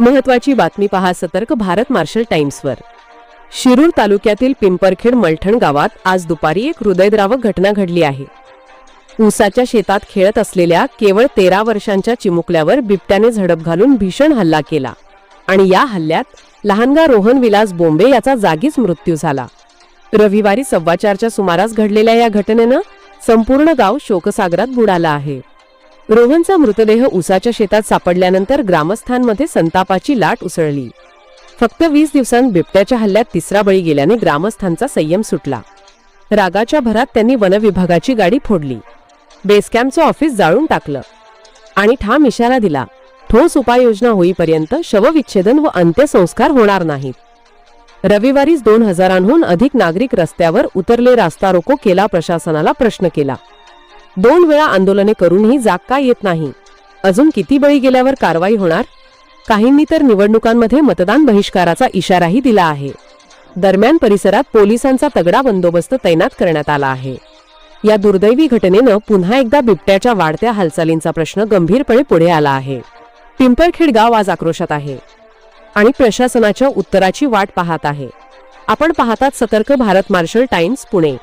महत्वाची बातमी पहा सतर्क भारत मार्शल टाइम्सवर. शिरूर तालुक्यातील पिंपरखेड मलठण गावात आज दुपारी एक हृदयद्रावक घटना घडली आहे. ऊसाच्या शेतात खेळत असलेल्या केवळ तेरा वर्षांच्या चिमुकल्यावर बिबट्याने झडप घालून भीषण हल्ला केला आणि या हल्ल्यात लहानगा रोहन विलास बोंबे याचा जागीच मृत्यू झाला. रविवारी सव्वा चारच्या सुमारास घडलेल्या या घटनेनं संपूर्ण गाव शोकसागरात बुडालं आहे. रोहनचा मृतदेह उसाच्या शेतात सापडल्यानंतर ग्रामस्थांमध्ये संतापाची लाट उसळली. फक्त वीस दिवसांत बिबट्याच्या हल्ल्यात तिसरा बळी गेल्याने ग्रामस्थांचा संयम सुटला. रागाच्या भरात त्यांनी वनविभागाची गाडी फोडली. बेसकॅम्पचं ऑफिस जाळून टाकलं आणि ठाम इशारा दिला ठोस उपाययोजना होईपर्यंत शवविच्छेदन व अंत्यसंस्कार होणार नाहीत. रविवारीच दोन हजारांहून अधिक नागरिक रस्त्यावर उतरले रास्ता रोको केला प्रशासनाला प्रश्न केला. दोन वेळा आंदोलने करूनही जाग का येत नाही? अजून किती बळी गेल्यावर कारवाई होणार? काहींनी तर निवडणुकांमध्ये मतदान बहिष्काराचा इशाराही दिला आहे. दरम्यान परिसरात पोलिसांचा तगडा बंदोबस्त तैनात करण्यात आला आहे. या दुर्दैवी घटनेनं पुन्हा एकदा बिबट्याच्या वाढत्या हालचालींचा प्रश्न गंभीरपणे पुढे आला आहे. पिंपरखेड गाव आज आक्रोशात आहे आणि प्रशासनाच्या उत्तराची वाट पाहत आहे. आपण पाहतात सतर्क भारत मार्शल टाइम्स पुणे.